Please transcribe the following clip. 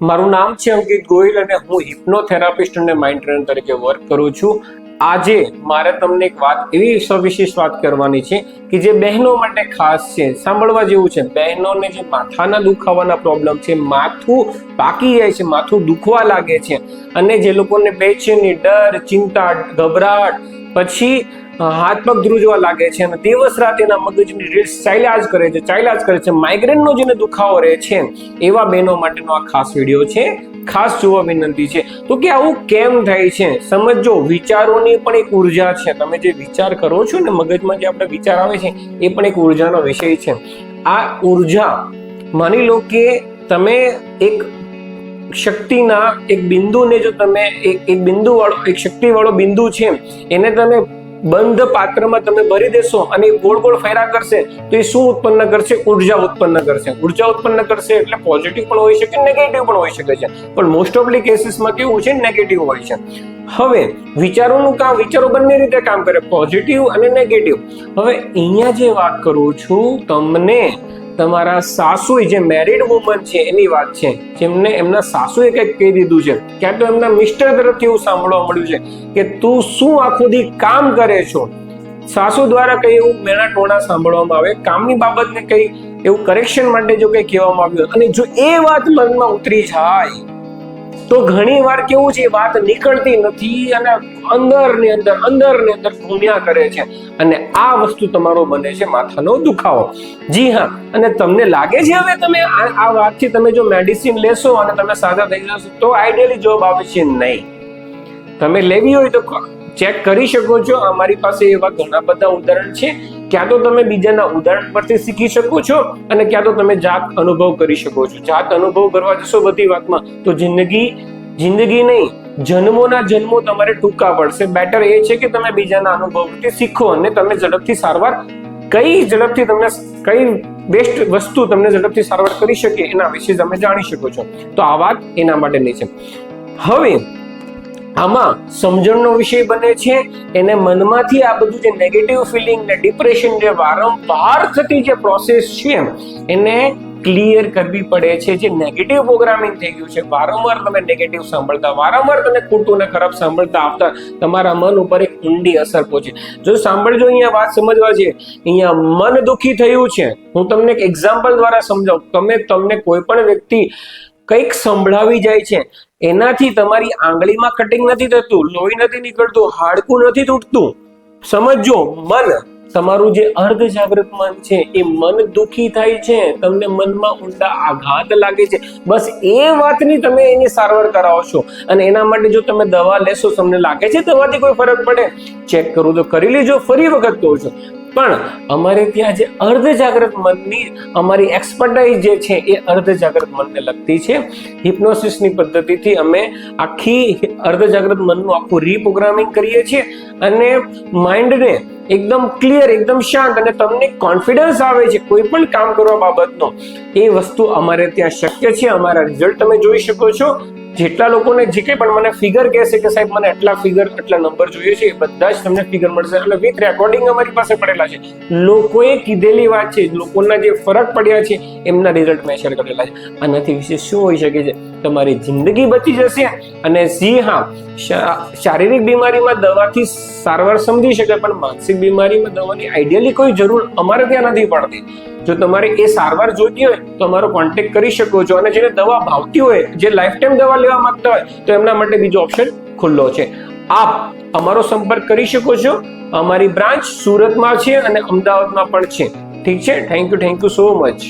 મારું નામ છે અંકિત ગોહિલ અને હું હિપ્નોથેરાપિસ્ટ અને માઇન્ડ ટ્રેનર તરીકે વર્ક કરું છું. આજે મારે તમને એક વાત એવી સવિશેષ વાત કરવાની છે કે જે બહેનો માટે ખાસ છે. સાંભળવા જેવું છે. બહેનોને જે માથાના દુખાવાના પ્રોબ્લેમ છે, માથું પાકી જાય છે, માથું દુખવા લાગે છે. અને જે લોકોને બેચેની ડર, ચિંતા, ગભરાટ, પછી હાથ પગ ધ્રુજવા લાગે છે અને દિવસ રાત એના મગજની રીલ્સ ચાલ્યા જ કરે છે, ચાલ્યા જ કરે છે. માઇગ્રેનનો જેને દુખાવો રહે છે, એવા બહેનો માટેનો આ ખાસ વીડિયો છે. ખાસ જોવા વિનંતી છે. તો કે આવું કેમ થાય છે? સમજો વિચારોની પણ એક ઊર્જા છે. તમે જે વિચાર કરો છો ને, મગજમાં જે આપણે વિચાર આવે છે, એ પણ એક ઉર્જાનો વિષય છે. આ ઊર્જા, માની લો કે તમે એક શક્તિના એક બિંદુને જો તમે એક બિંદુ વાળો એક શક્તિવાળો બિંદુ છે, એને તમે બંધ પાત્રમાં તમે ભરી દેશો અને ગોળ ગોળ ફેરા કરશે, તો એ શું ઉત્પન્ન કરશે? ઊર્જા ઉત્પન્ન કરશે. ઊર્જા ઉત્પન્ન કરશે એટલે પોઝિટિવ પણ હોઈ શકે નેગેટિવ પણ હોઈ શકે છે. પણ મોસ્ટ ઓફલી કેસીસમાં કેવું છે? નેગેટિવ હોય છે. હવે, વિચારોનું કામ, વિચારો બંને રીતે કામ કરે પોઝિટિવ અને નેગેટિવ હવે અહીંયા જે વાત કરું છું, તમને તમારા સાસુએ જે મેરિડ વુમન છે, એની વાત છે. જેમને એમના સાસુએ કંઈક કહી દીધું છે. ક્યાં તો એમના મિસ્ટર તરફથી એવું સાંભળવા મળ્યું છે કે તું શું આખો દી કામ કરે છો? સાસુ દ્વારા કંઈ એવું મેણા ટોણા સાંભળવામાં આવે? કામની બાબતને કંઈ એવું કરેક્શન માટે જો કંઈ કહેવામાં આવ્યું અને જો એ વાત મનમાં ઉતરી જાય તો ઘણી વાર કેવું છે વાત નીકળતી નથી અને અંદર ને અંદર અંદર ને અંદર ઘૂમ્યા કરે છે. અને આ વસ્તુ તમારો બને છે, માથાનો દુખાવો. જી હા, અને તમને લાગે છે હવે તમે આ વાતથી તમે જો મેડિસિન લેશો અને તમે સાજા થઈ જશો, તો આઈડિયલી જોબ આવે છે નહીં. તમે લેવી હોય તો ચેક કરી શકો છો. અમારી પાસે એવા ઘણા બધા ઉદાહરણ છે. ક્યાં તો તમે બીજાના ઉદાહરણ પરથી શીખી શકો છો અને ક્યાં તો તમે જાત અનુભવ કરી શકો છો. જાત અનુભવ કરવા જશો બધી વાતમાં તો જિંદગી જિંદગી નહીં, જન્મોના જન્મો તમારે ટૂંકા પડશે. બેટર એ છે કે તમે બીજાના અનુભવથી શીખો અને તમે ઝડપથી સારવાર, કઈ ઝડપથી તમને કઈ બેસ્ટ વસ્તુ તમને ઝડપથી સારવાર કરી શકે એના વિશે તમે જાણી શકો છો. તો આ વાત એના માટેની છે. હવે આમાં સમજણનો વિષય બને છે. એને મનમાંથી આ બધું જે નેગેટિવ ફિલિંગ ને ડિપ્રેશન જે વારંવાર થતી જે પ્રોસેસ છે એને ક્લિયર કરવી પડે છે. જે નેગેટિવ પ્રોગ્રામિંગ થઈ ગયું છે, વારંવાર તમે નેગેટિવ સાંભળતા, વારંવાર તમે ખોટું ને ખરાબ સાંભળતા આવતા, તમારા મન ઉપર એક ઊંડી અસર પહોંચે. જો સાંભળજો અહીંયા વાત સમજવા છે અહીંયા મન દુખી થયું છે. હું તમને એક એક્ઝામ્પલ દ્વારા સમજાવું. તમે, તમને કોઈ પણ વ્યક્તિ કંઈક સંભળાવી જાય છે. એનાથી તમારી આંગળીમાં કટિંગ નથી થતું, લોહી નથી નીકળતું, હાડકું નથી તૂટતું. સમજો મન તમારું જે અર્ધ જાગૃત મન છે, એ મન દુખી થાય છે, તમને મનમાં ઊંડા આઘાત લાગે છે. બસ એ વાતની તમે એની સારવાર કરાવો છો અને એના માટે જો તમે દવા લેશો, તમને લાગે છે દવાથી કોઈ ફરક પડે? ચેક કરું તો કરી લેજો, ફરી વખત કહું છું. પણ અમારે ત્યાં જે અર્ધ જાગૃત મનની અમારી એક્સપર્ટાઇઝ જે છે એ અર્ધ જાગૃત મનને લગતી છે. હિપ્નોસિસની પદ્ધતિથી અમે આખી અર્ધ જાગૃત મનનું આખું રીપ્રોગ્રામિંગ કરીએ છીએ અને માઇન્ડને એકદમ ક્લિયર એકદમ શાંત અને તમને કોન્ફિડન્સ આવે છે કોઈ પણ કામ કરવા બાબતનો, એ વસ્તુ અમારે ત્યાં શક્ય છે. અમારા રિઝલ્ટ તમે જોઈ શકો છો. જેટલા લોકોને જે કંઈ પણ મને ફિગર કહેશે કે સાહેબ મને આટલા ફિગર આટલા નંબર જોઈએ છે, એ બધા જ તમને ફિગર મળશે. એટલે વિથ રેકોર્ડિંગ અમારી પાસે પડેલા છે. લોકોએ કીધેલી વાત છે, લોકોના જે ફરક પડ્યા છે, એમના રિઝલ્ટ મેં શેર કરેલા છે. આનાથી વિશે શું હોઈ શકે છે? તમારી જિંદગી બચી જશે અને જી હા શારીરિક બીમારીમાં દવાથી સારવાર સમજી શકાય, પણ માનસિક બીમારીમાં દવાની આઈડિયલી કોઈ જરૂર અમારે ત્યાં નથી પડતી. જો તમારે એ સારવાર જોઈતી હોય, તો અમારો કોન્ટેક કરી શકો છો અને જેને દવા ભાવતી હોય, જે લાઈફ ટાઈમ દવા લેવા માંગતા હોય, તો એમના માટે બીજો ઓપ્શન ખુલ્લો છે. આપ અમારો સંપર્ક કરી શકો છો. અમારી બ્રાન્ચ સુરતમાં છે અને અમદાવાદમાં પણ છે. ઠીક છે? Thank you thank you so much